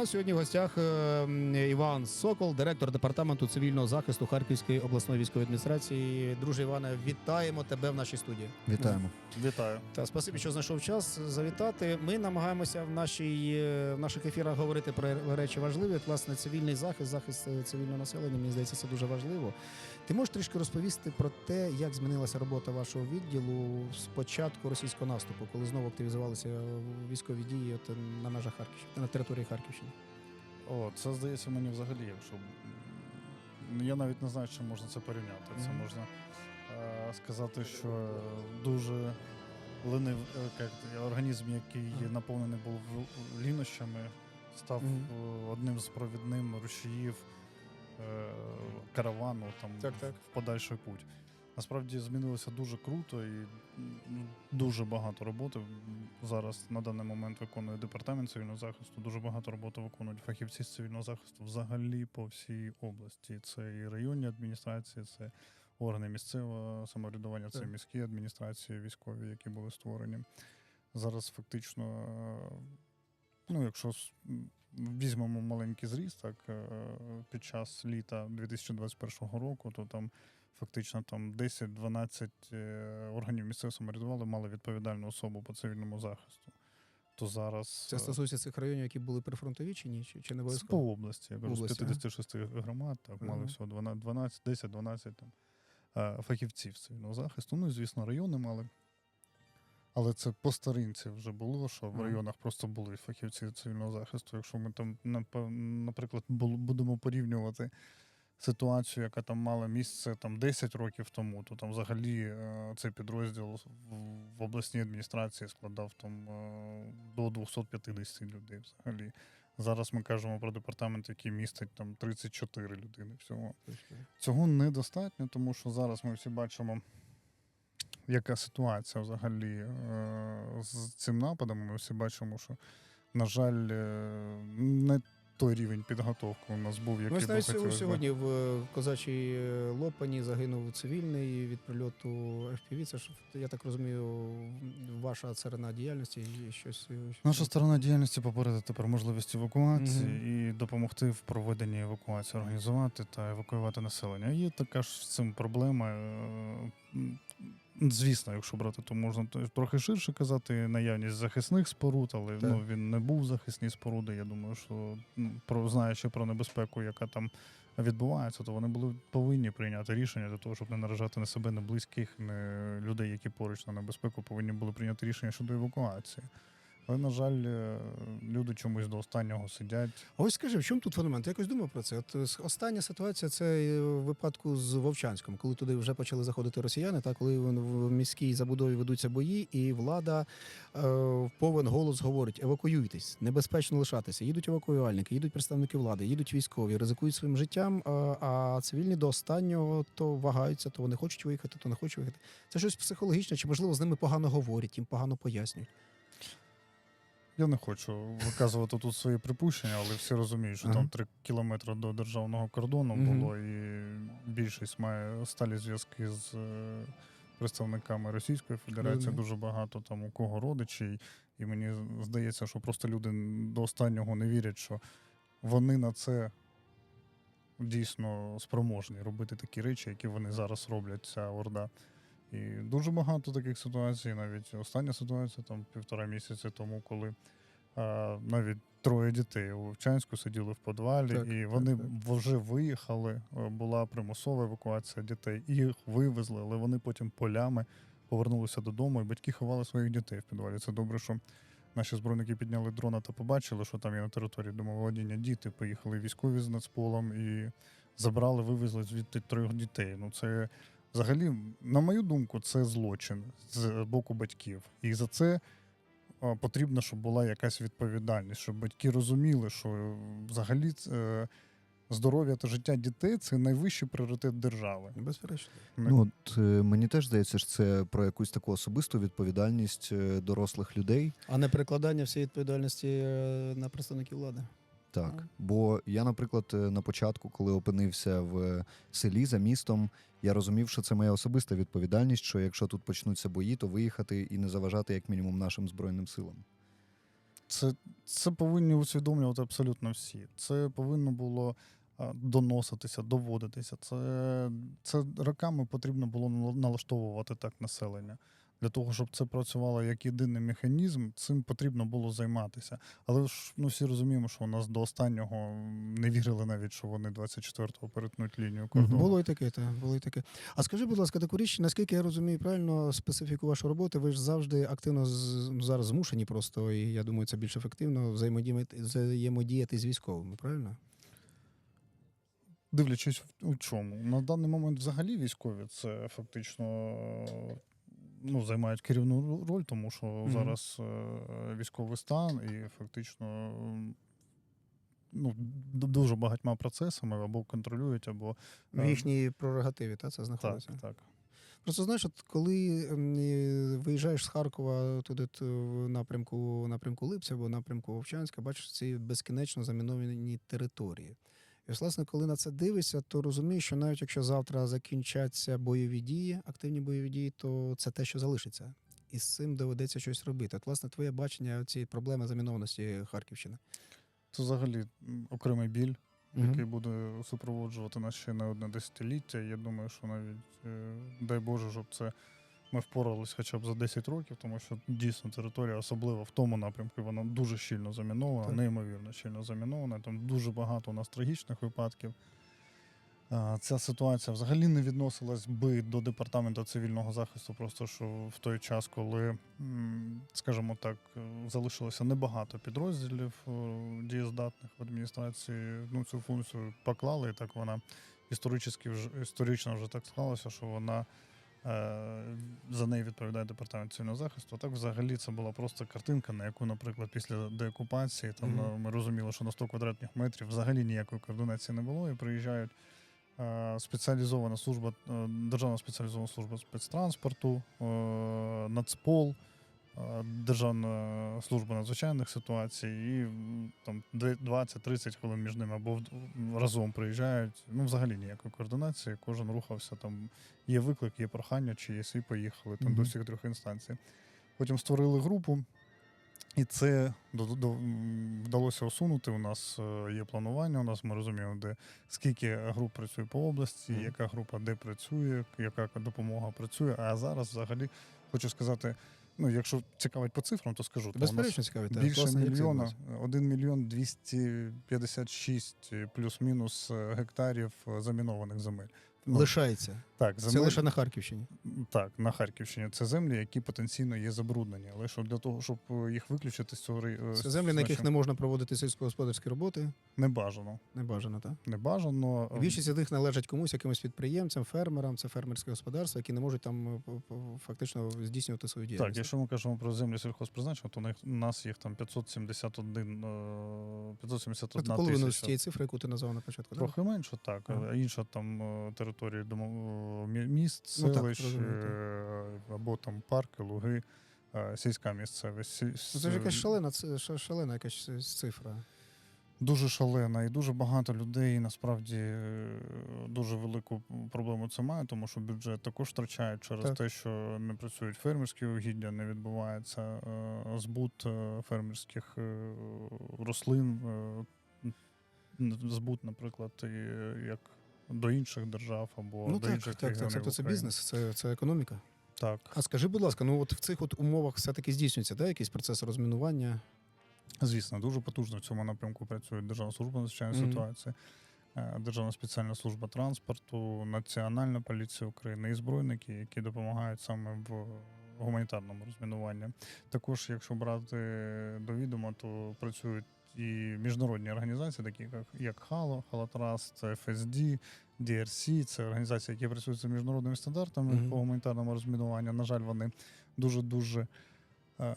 нас сьогодні в гостях е, Іван Сокол, директор департаменту цивільного захисту Харківської обласної військової адміністрації. Друже Іване, вітаємо тебе в нашій студії. Вітаємо. Вітаю. Та спасибі, що знайшов час завітати. Ми намагаємося в нашій е, в наших ефірах говорити про речі важливі. Власне, цивільний захист, захист е, цивільного населення. Мені здається, це дуже важливо. Ти можеш трішки розповісти про те, як змінилася робота вашого відділу з початку російського наступу, коли знову активізувалися військові дії от, на межах Харківщини, на території Харківщини. О, це здається мені взагалі, якщо я навіть не знаю, чи можна це порівняти. Це можна е, сказати, що дуже ленив е, організм, який наповнений був лінощами, став Мгм. е, одним з провідним рушіїв каравану там Так, так. в подальший путь. Насправді змінилося дуже круто і дуже багато роботи зараз на даний момент виконує департамент цивільного захисту. Дуже багато роботи виконують фахівці з цивільного захисту взагалі по всій області. Це і районні адміністрації, це органи місцевого самоврядування, це міські адміністрації, військові, які були створені. Зараз фактично, е, ну якщо візьмемо маленький зріст, так е, під час літа 2021 року, то там фактично там 10-12 е, органів місцевого самоврядування мали відповідальну особу по цивільному захисту. То зараз Це е, стосується цих районів, які були прифронтові чи ні? Чи, чи не обов'язково? по області. Я кажу, з Області, ага. 56 громад, так, мали Ага. всього 12, 12 10-12 там, фахівців цивільного захисту. Ну і, звісно, райони мали. Але це по старинці вже було, що в районах просто були фахівці цивільного захисту. Якщо ми там, наприклад, бу- будемо порівнювати ситуацію, яка там мала місце там 10 років тому, то там взагалі е, цей підрозділ в, в обласній адміністрації складав там е, до 250 людей взагалі. Зараз ми кажемо про департамент, який містить там 34 людини всього. Цього недостатньо, тому що зараз ми всі бачимо, яка ситуація взагалі е, з цим нападом. Ми всі бачимо, що, на жаль, е, не той рівень підготовки у нас був, який хотілося. б. сьогодні в е, козачій Лопані загинув цивільний від прильоту FPV. Це ж, я так розумію, ваша царина діяльності і щось. Наша сторона діяльності попередити тепер можливість евакуації і допомогти в проведенні евакуації, організувати та евакуювати населення. Є така ж з цим проблема. Звісно, якщо брати, то можна трохи ширше казати наявність захисних споруд, але Так. ну, він не був захисні споруди. Я думаю, що м, про знаючи про небезпеку, яка там відбувається, то вони були повинні прийняти рішення для того, щоб не наражати на себе не близьких, не людей, які поруч на небезпеку, повинні були прийняти рішення щодо евакуації. Але, на жаль, е, люди чомусь до останнього сидять. Ось скажи, в чому тут феномен? Ти якось думав про це? От е, остання ситуація це е, випадку з Вовчанськом, коли туди вже почали заходити росіяни, та коли в міській забудові ведуться бої, і влада е, в повен голос говорить: евакуюйтесь, небезпечно лишатися. Їдуть евакуювальники, їдуть представники влади, їдуть військові, ризикують своїм життям. а цивільні до останнього то вагаються, то вони хочуть виїхати, то не хочуть виїхати. Це щось психологічне, чи можливо з ними погано говорять, їм погано пояснюють. Я не хочу виказувати тут свої припущення, але всі розуміють, що Ага. там три кілометри до державного кордону було, і більшість має сталі зв'язки з е, представниками Російської Федерації. Дуже багато там у кого родичі. І мені здається, що просто люди до останнього не вірять, що вони на це дійсно спроможні робити такі речі, які вони зараз роблять, ця орда. І дуже багато таких ситуацій. Навіть остання ситуація, там півтора місяці тому, коли а, навіть троє дітей у Вовчанську сиділи в подвалі, Так, і так, вони так. вже виїхали. е, Була примусова евакуація дітей. Їх вивезли, але вони потім полями повернулися додому, і батьки ховали своїх дітей в підвалі. Це добре, що наші збройники підняли дрона та побачили, що там є на території домоволодіння діти. Поїхали військові з нацполом і забрали, вивезли звідти трьох дітей. Ну це взагалі, на мою думку, це злочин з боку батьків. І за це потрібно, щоб була якась відповідальність, щоб батьки розуміли, що взагалі е, здоров'я та життя дітей це найвищий пріоритет держави. Безперечно. Ну, от, е, мені теж здається, що це про якусь таку особисту відповідальність е, дорослих людей. А не перекладання всієї відповідальності на представників влади. Так. Бо я, наприклад, е, на початку, коли опинився в селі за містом, я розумів, що це моя особиста відповідальність, що якщо тут почнуться бої, то виїхати і не заважати як мінімум нашим збройним силам. Це, це повинні усвідомлювати абсолютно всі. Це повинно було доноситися, доводитися. Це, це роками потрібно було налаштовувати так населення. Для того, щоб це працювало як єдиний механізм, цим потрібно було займатися. Але ж ну, всі розуміємо, що у нас до останнього не вірили навіть, що вони 24-го перетнуть лінію кордону. Було і таке, так, було і таке. А скажи, будь ласка, таку річ, наскільки я розумію правильно специфіку вашої роботи, ви ж завжди активно зараз змушені просто, і я думаю, це більш ефективно взаємодіяти, взаємодіяти з військовими, правильно? Дивлячись у чому. На даний момент взагалі військові це фактично ну, займають керівну роль, тому що Мгм. зараз е, військовий стан і фактично ну, дуже багатьма процесами або контролюють, або В Е, їхній прерогативі, та, це знаходиться. так. так. Просто знаєш, от коли виїжджаєш з Харкова туди в напрямку, напрямку Липця або напрямку Вовчанська, бачиш ці безкінечно заміновані території. І ось, власне, коли на це дивишся, то розумієш, що навіть якщо завтра закінчаться бойові дії, активні бойові дії, то це те, що залишиться. І з цим доведеться щось робити. От, власне, твоє бачення цієї проблеми замінованості Харківщини. Це взагалі окремий біль, Мгм. який буде супроводжувати нас ще не одне десятиліття. Я думаю, що навіть е, дай Боже, щоб це ми впоралися хоча б за 10 років, тому що дійсно територія, особливо в тому напрямку, вона дуже щільно замінована, Так. неймовірно щільно замінована. Там дуже багато у нас трагічних випадків. Ця ситуація взагалі не відносилась би до департаменту цивільного захисту, просто що в той час, коли, скажімо так, залишилося небагато підрозділів е, дієздатних в адміністрації, ну цю функцію поклали, і так вона історично вже, історично вже так склалося, що вона за неї відповідає департамент цивільного захисту. А так, взагалі, це була просто картинка, на яку, наприклад, після деокупації там mm -hmm. ми розуміли, що на 100 квадратних метрів взагалі ніякої координації не було, і приїжджають. е, Спеціалізована служба, е, Державна спеціалізована служба спецтранспорту, е, Нацпол, е, Державна служба надзвичайних ситуацій, і там 20-30 хвилин між ними або разом приїжджають. Ну, взагалі ніякої координації. Кожен рухався там. Є виклик, є прохання, чи є і поїхали там до всіх трьох інстанцій. Потім створили групу, і це до, до, вдалося усунути. У нас е, є планування. У нас ми розуміємо, де скільки груп працює по області, Мгм. яка група де працює, яка допомога працює. А зараз взагалі хочу сказати. Ну, якщо цікавить по цифрам, то скажу. у Безперечно цікавить. так. Більше мільйона, відбувається? 1 мільйон 256 плюс-мінус е, гектарів е, замінованих земель. Ну, Лишається. Так, землі... Це лише на Харківщині. так, на Харківщині. Це землі, які потенційно є забруднені. Але що для того, щоб е, їх виключити з цього е, Це землі, на яких не можна проводити сільськогосподарські роботи. не бажано. Не бажано, так? Не бажано. е, Більшість з них належать комусь, якимось підприємцям, фермерам, це фермерське господарство, які не можуть там фактично здійснювати свою Так, якщо ми кажемо про землі сільхозпризначення, то у нас їх там 571, е, 571 Це половину з тієї цифри, яку ти назвав на початку. так? Менше, так. Ага. А інша там території домо- мі- міст, Ну, селищ розумію, так. е, або там парки, луги, е, сільська місцевість. Ну, Це ж якась шалена, шалена якась цифра. Дуже шалена, і дуже багато людей насправді е, дуже велику проблему це має, тому що бюджет також втрачають через Так. те, що не працюють фермерські угіддя, не відбувається збут фермерських рослин, збут, наприклад, як до інших держав або ну до так, інших так, так, регіонів тобто це бізнес, це, це економіка. Так. А скажи, будь ласка, ну от в цих от умовах все-таки здійснюється да, якийсь процес розмінування? Звісно, дуже потужно в цьому напрямку працює Державна служба надзвичайної Мгм. ситуації, е, Державна спеціальна служба транспорту, Національна поліція України і збройники, які допомагають саме в гуманітарному розмінуванні. Також, якщо брати до відома, то працюють і міжнародні організації, такі як, як Хало, Халатраст, FSD, DRC, це організації, які працюють за міжнародними стандартами Мгм. по гуманітарному розмінуванню. На жаль, вони дуже-дуже, е,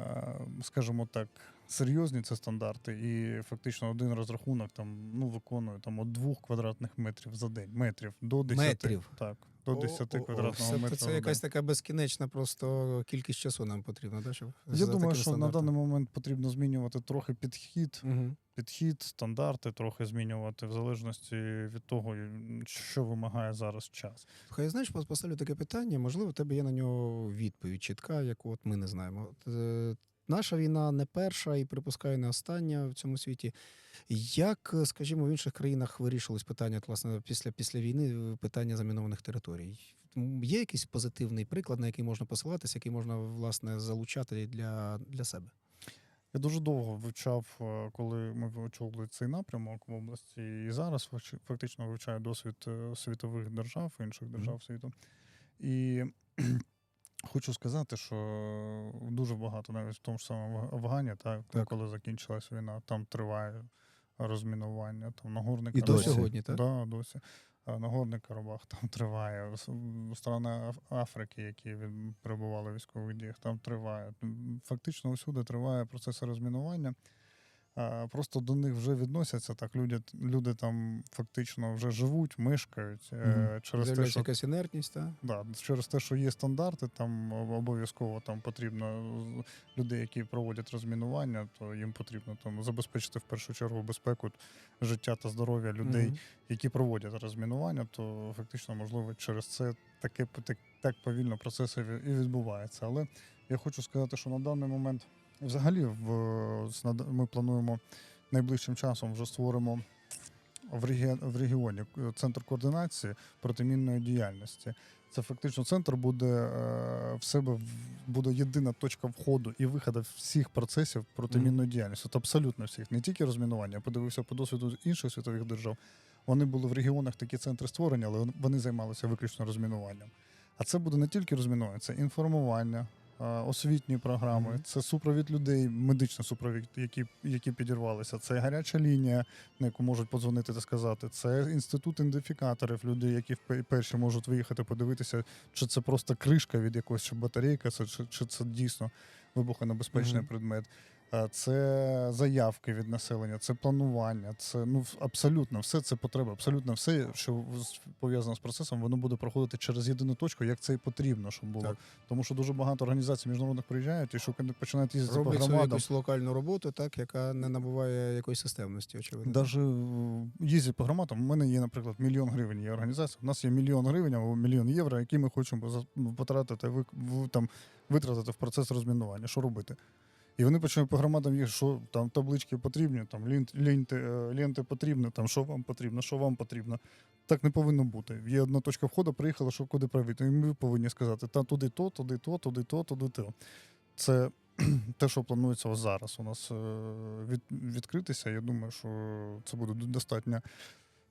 скажімо так, серйозні це стандарти, і фактично один розрахунок там ну виконує там от двох квадратних метрів за день. Метрів до 10. Метрів? Так, до 10 О, о, о, квадратного метра. Це якась така безкінечна просто кількість часу нам потрібна, да, щоб Я думаю, що на даний момент потрібно змінювати трохи підхід, Мгм. підхід, стандарти трохи змінювати в залежності від того, що вимагає зараз час. Хай знаєш, пос- поставлю таке питання. Можливо, в тебе є на нього відповідь чітка, яку от ми не знаємо. Наша війна не перша і припускаю не остання в цьому світі. Як, е, скажімо, в інших країнах вирішилось питання, власне, після, після війни, е, питання замінованих територій? Є якийсь позитивний приклад, на який можна посилатися, який можна власне залучати для, для себе? Я дуже довго вивчав, е, коли ми очолили цей напрямок в області, і зараз фактично вивчаю досвід світових держав, інших держав світу. І хочу сказати, що дуже багато, навіть в тому ж самому Афга- Афгані, так, Так. коли закінчилась війна, там триває розмінування, там Нагорний І До сьогодні, так? Да, досі. Нагорний Карабах там триває. С- Страни Африки, які перебували в військових діях, там триває. Фактично усюди триває процес розмінування. А, Просто до них вже відносяться так. Люди, люди там фактично вже живуть, мешкають. е, Мгм. Через те, що якась інертність, так? Да, через те, що є стандарти, там обов'язково там потрібно людей, які проводять розмінування, то їм потрібно там забезпечити в першу чергу безпеку життя та здоров'я людей, Мгм. які проводять розмінування, то фактично, можливо, через це таке так, так повільно процеси і відбуваються. Але я хочу сказати, що на даний момент взагалі в ми плануємо найближчим часом вже створимо. В, регі... в регіоні центр координації протимінної діяльності. Це фактично центр буде е, в себе буде єдина точка входу і виходу всіх процесів протимінної діяльності. Тобто абсолютно всіх, не тільки розмінування. Я подивився по досвіду інших світових держав. Вони були в регіонах такі центри створені, але вони займалися виключно розмінуванням. А це буде не тільки розмінування, це інформування, е, освітні програми, Мгм. це супровід людей, медичний супровід, які, які підірвалися. Це гаряча лінія, на яку можуть подзвонити та сказати. Це інститут ідентифікаторів, людей, які перші можуть виїхати, подивитися, чи це просто кришка від якоїсь чи батарейка, чи, чи це дійсно вибухонебезпечний Мгм. предмет. А Це заявки від населення, це планування, це ну абсолютно все це потреба, абсолютно все, що пов'язано з процесом, воно буде проходити через єдину точку, як це і потрібно, щоб було. Так. Тому що дуже багато організацій міжнародних приїжджають і шукають, починають їздити по Роблять свою громадам. якусь локальну роботу, так, яка не набуває якоїсь системності, очевидно. Даже е, їздять по громадам. У мене є, наприклад, мільйон гривень є організація. У нас є мільйон гривень або мільйон євро, які ми хочемо ну, потратити, там, витратити в процес розмінування. Що робити? І вони починають по громадам їх, що там таблички потрібні, там лінти, е, ленти потрібні, там що вам потрібно, що вам потрібно. Так не повинно бути. Є одна точка входу, приїхала, що куди правити. І ми повинні сказати, та туди то, туди то, туди то, туди то. Це те, що планується зараз у нас е, від, відкритися. Я думаю, що це буде достатньо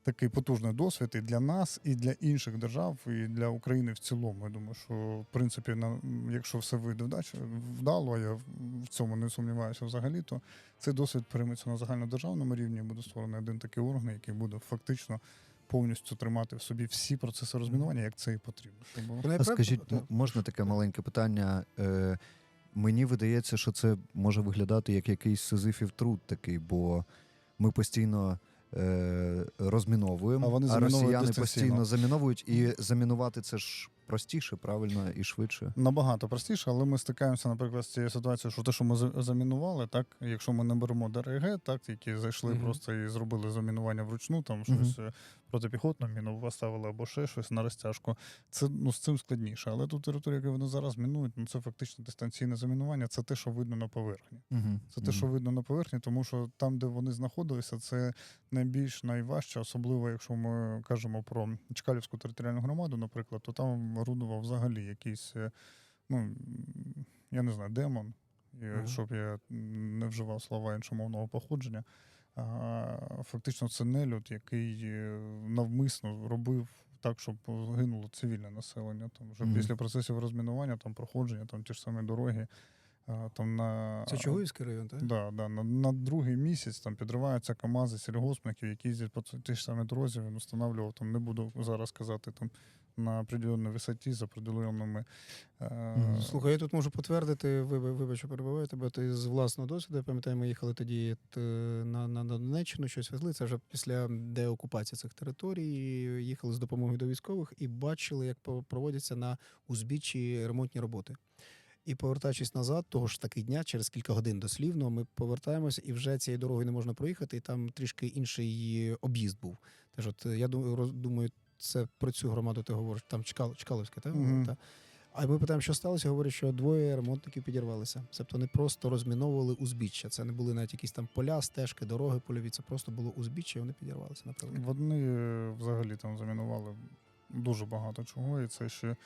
такий потужний досвід і для нас, і для інших держав, і для України в цілому. Я думаю, що в принципі, на, якщо все вийде вдач, вдало, а я в- цьому не сумніваюся взагалі, то цей досвід прийметься на загальнодержавному рівні. Буде створений один такий орган, який буде фактично повністю тримати в собі всі процеси розмінування, як це і потрібно. Щоб А скажіть, можна таке маленьке питання? Е, мені видається, що це може виглядати як якийсь сизифів труд такий, бо ми постійно. Е, розміновуємо, А вони а росіяни постійно заміновують, і замінувати це ж простіше, правильно і швидше. Набагато простіше, але ми стикаємося, наприклад, з цією ситуацією, що те, що ми за- замінували, так, якщо ми не беремо ДРГ, так, які зайшли Мгм. просто і зробили замінування вручну, там щось е, протипіхотну міну поставили або ще щось на розтяжку. Це ну, з цим складніше. Але ту територію, яку вони зараз мінують, ну це фактично дистанційне замінування, це те, що видно на поверхні. Угу. Це те, що видно на поверхні, тому що там, де вони знаходилися, це найбільш найважче, особливо якщо ми кажемо про Чкалівську територіальну громаду, наприклад, то там орудував взагалі якийсь, е, ну я не знаю, демон, і, щоб я не вживав слова іншомовного походження. Фактично, це нелюд, який е, навмисно робив. Так, щоб загинуло цивільне населення. Там вже Мгм. після процесів розмінування, там проходження, там ті ж самі дороги. Там на Це Чугуївський район, так? Да, да. На, на другий місяць там підриваються КАМАЗи сільгоспників, які їздять по ті ж самі дорозі. Він встановлював, там не буду зараз казати, там на определеній висоті, з определеними. Е, Слухай, я тут можу підтвердити, вибач, вибач, що перебуваю тебе, ти з власного досвіду. Я пам'ятаю, ми їхали тоді на, на, на Донеччину, щось везли. Це вже після деокупації цих територій. Їхали з допомогою до військових і бачили, як проводяться на узбіччі ремонтні роботи. І повертаючись назад, того ж таки дня, через кілька годин дослівно, ми повертаємося, і вже цією дорогою не можна проїхати, і там трішки інший об'їзд був. Теж, от я думаю, це про цю громаду ти говориш, там Чкал, Чкаловська, так? Мгм. Та? А ми питаємо, що сталося. Говорять, що двоє ремонтників підірвалися. Тобто не просто розміновували узбіччя. Це не були навіть якісь там поля, стежки, дороги польові. Це просто було узбіччя, і вони підірвалися наприклад. Вони е, взагалі там замінували дуже багато чого, і це ще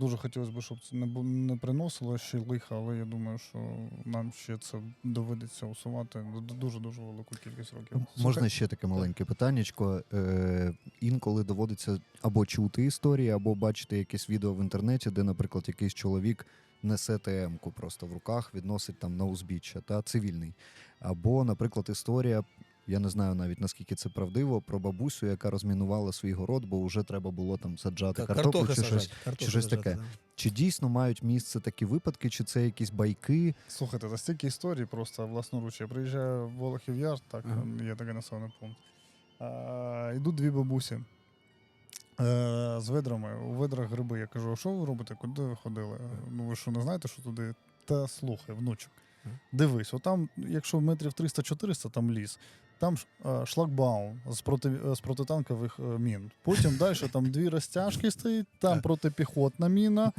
дуже хотілося б, щоб це не, не приносило ще лиха, але я думаю, що нам ще це доведеться усувати д- дуже-дуже велику кількість років. Можна ще таке маленьке питаннячко. Е, інколи доводиться або чути історії, або бачити якесь відео в інтернеті, де, наприклад, якийсь чоловік несе ТМ-ку просто в руках, відносить там на узбіччя, та цивільний. Або, наприклад, історія. Я не знаю навіть наскільки це правдиво про бабусю, яка розмінувала свій город, бо вже треба було там саджати картоплю чи щось. картоплю щось саджати, таке. да. Чи дійсно мають місце такі випадки, чи це якісь байки? Слухайте, за стільки історій просто власноруч. Я приїжджаю в Волохів Яр, так, Ага. є такий населений пункт. А, йдуть дві бабусі е, з ведрами. У ведрах гриби. Я кажу, а що ви робите? Куди ви ходили? Ну ви що не знаєте, що туди? Та слухай, внучок. Дивись, отам, якщо метрів 300-400, там ліс. Там е, шлагбаум з, проти, е, з протитанкових е, мін. Потім далі там дві розтяжки стоїть, там протипіхотна міна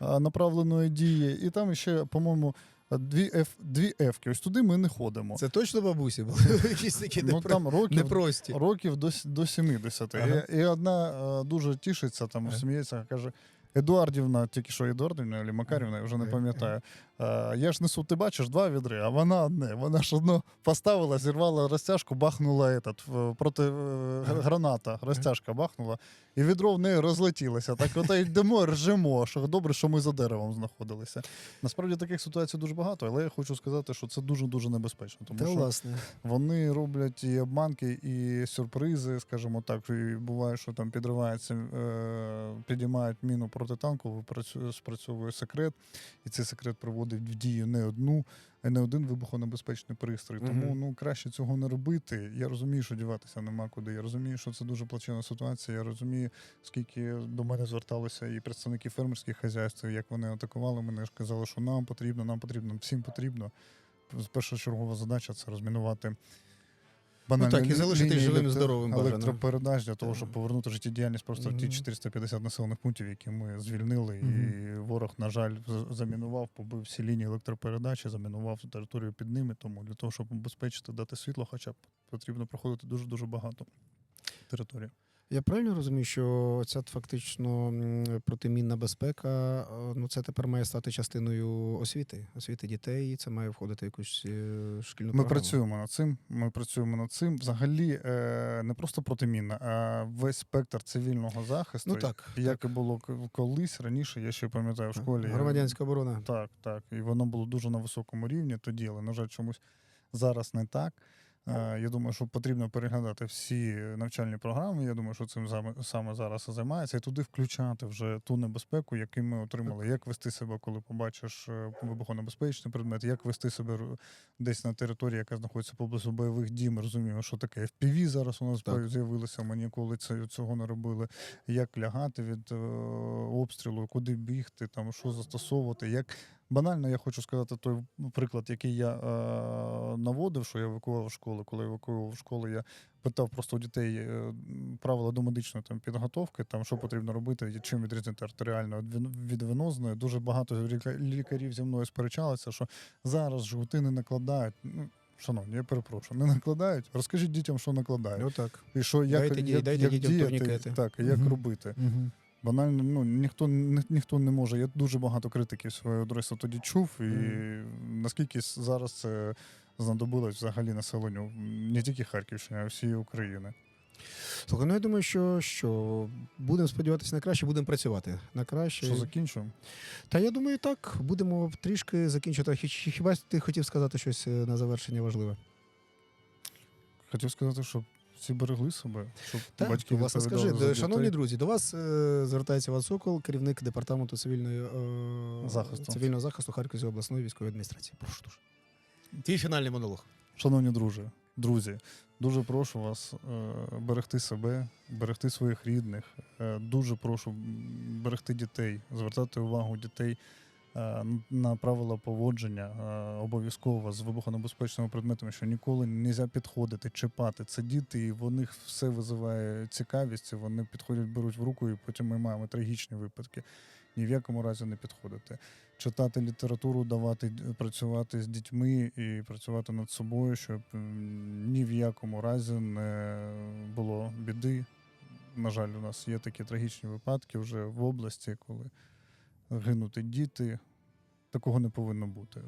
направленої дії, і там ще, по-моєму, дві F, дві F-ки. Ось туди ми не ходимо. Це точно бабусі були якісь такі ну, непро- там років, непрості. років до, до 70. Ага. І, і одна дуже тішиться, там Ага. сміється, каже. Едуардівна, тільки що Едуардівна або Макарівна, я вже не пам'ятаю. Е, я ж несу, ти бачиш, два відри, а вона одне. Вона ж одно поставила, зірвала розтяжку, бахнула этот, проти е, граната. Розтяжка бахнула, і відро в неї розлетілося. Так от йдемо, ржемо, що добре, що ми за деревом знаходилися. Насправді таких ситуацій дуже багато, але я хочу сказати, що це дуже-дуже небезпечно. Тому Та що власне. вони роблять і обманки, і сюрпризи, скажімо так. І буває, що там підривається, е, підіймають міну протитанкову, працю- спрацьовує секрет, і цей секрет приводить в дію не одну, не один вибухонебезпечний пристрій. Тому Мгм. ну краще цього не робити. Я розумію, що діватися нема куди. Я розумію, що це дуже плачевна ситуація. Я розумію, скільки до мене зверталися і представники фермерських хазяйств, як вони атакували мене, ж казали, що нам потрібно, нам потрібно, всім потрібно. Першочергова задача це розмінувати. Банальні так, і залишити їх живим і здоровим бажано. електропередач для того, щоб повернути життєдіяльність просто в ті Мгм. 450 населених пунктів, які ми звільнили. І ворог, на жаль, замінував, побив всі лінії електропередачі, замінував територію під ними. Тому для того, щоб убезпечити, дати світло, хоча б потрібно проходити дуже дуже багато територій. Я правильно розумію, що ця фактично протимінна безпека, е, ну це тепер має стати частиною освіти, освіти дітей, і це має входити в якусь е, шкільну Ми працюємо над цим. Ми працюємо над цим. Взагалі, е, не просто протимінна, а весь спектр цивільного захисту. Ну так, Як і було колись раніше, я ще пам'ятаю в школі. громадянська оборона. Так, так. І воно було дуже на високому рівні тоді, але, на жаль, чомусь зараз не так. Е, Я думаю, що потрібно переглядати всі навчальні програми. Я думаю, що цим саме зараз займається, і туди включати вже ту небезпеку, яку ми отримали. Як вести себе, коли побачиш е, вибухонебезпечний предмет, як вести себе десь на території, яка знаходиться поблизу бойових дій. Ми розуміємо, що таке FPV зараз у нас з'явилося. Ми ніколи цього не робили. Як лягати від е, обстрілу, куди бігти, там що застосовувати, як Банально, я хочу сказати той приклад, який я е, наводив, що я евакуював школи. Коли я евакуював школи, я питав просто у дітей е, правила домедичної там, підготовки, там, що потрібно робити, і чим відрізнити артеріальну від венозної. Дуже багато ліка- лікарів зі мною сперечалися, що зараз жгути не накладають. Ну, Шановні, я перепрошую, не накладають. Розкажіть дітям, що накладають. Ну так. І що як, Дайте як, дайте як дітям діяти, так, як Мгм. робити. Угу. Банально, ну ніхто ні, ніхто не може. Я дуже багато критики в свою адресу тоді чув, і Мгм. наскільки зараз це знадобилось взагалі населенню не тільки Харківщини, а всієї України. Слухай, ну я думаю, що що будемо сподіватися на краще, будемо працювати на краще. Що закінчуємо? Та я думаю, так будемо трішки закінчувати. Хіба ти хотів сказати щось е, на завершення важливе? Хотів сказати, щоб всі берегли себе, щоб Так, батьки власне, скажи, за шановні дітей. друзі, до вас е, звертається Іван Сокол, керівник департаменту цивільної е, Захисту. цивільного захисту Харківської обласної військової адміністрації. Прошу дуже. Твій фінальний монолог. Шановні друзі, друзі, дуже прошу вас е, берегти себе, берегти своїх рідних. Е, дуже прошу берегти дітей, звертати увагу дітей на правила поводження е, обов'язково з вибухонебезпечними предметами, що ніколи не можна підходити, чіпати. Це діти, і в них все визиває цікавість. Вони підходять, беруть в руку, і потім ми маємо трагічні випадки. ні в якому разі не підходити. Читати літературу, давати працювати з дітьми і працювати над собою, щоб ні в якому разі не було біди. На жаль, у нас є такі трагічні випадки вже в області, коли гинуть і діти. Такого не повинно бути.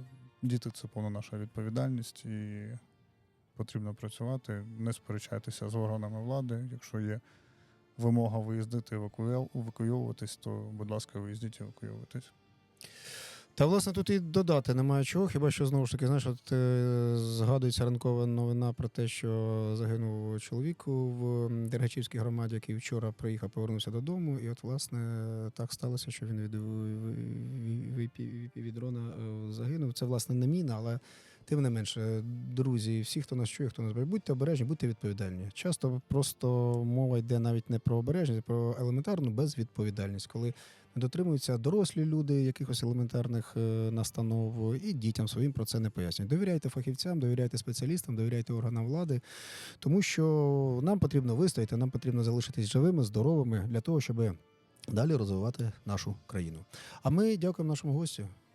Діти це повна наша відповідальність і потрібно працювати, не сперечайтеся з органами влади. Якщо є вимога виїздити, евакуюватись, то, будь ласка, виїздіть, евакуйовуватись. Та власне тут і додати немає чого. Хіба що знову ж таки, знаєш, от е, згадується ранкова новина про те, що загинув чоловік в Дергачівській громаді, який вчора приїхав, повернувся додому. І от, власне, так сталося, що він від від дрона е, загинув. Це власне не міна, але тим не менше, друзі, всі, хто нас чує, хто нас бачить, будьте обережні, будьте відповідальні. Часто просто мова йде навіть не про обережність, а про елементарну безвідповідальність, коли не дотримуються дорослі люди якихось елементарних е, настанов, і дітям своїм про це не пояснюють. Довіряйте фахівцям, довіряйте спеціалістам, довіряйте органам влади, тому що нам потрібно вистояти, нам потрібно залишитись живими, здоровими для того, щоб далі розвивати нашу країну. А ми дякуємо нашому гостю.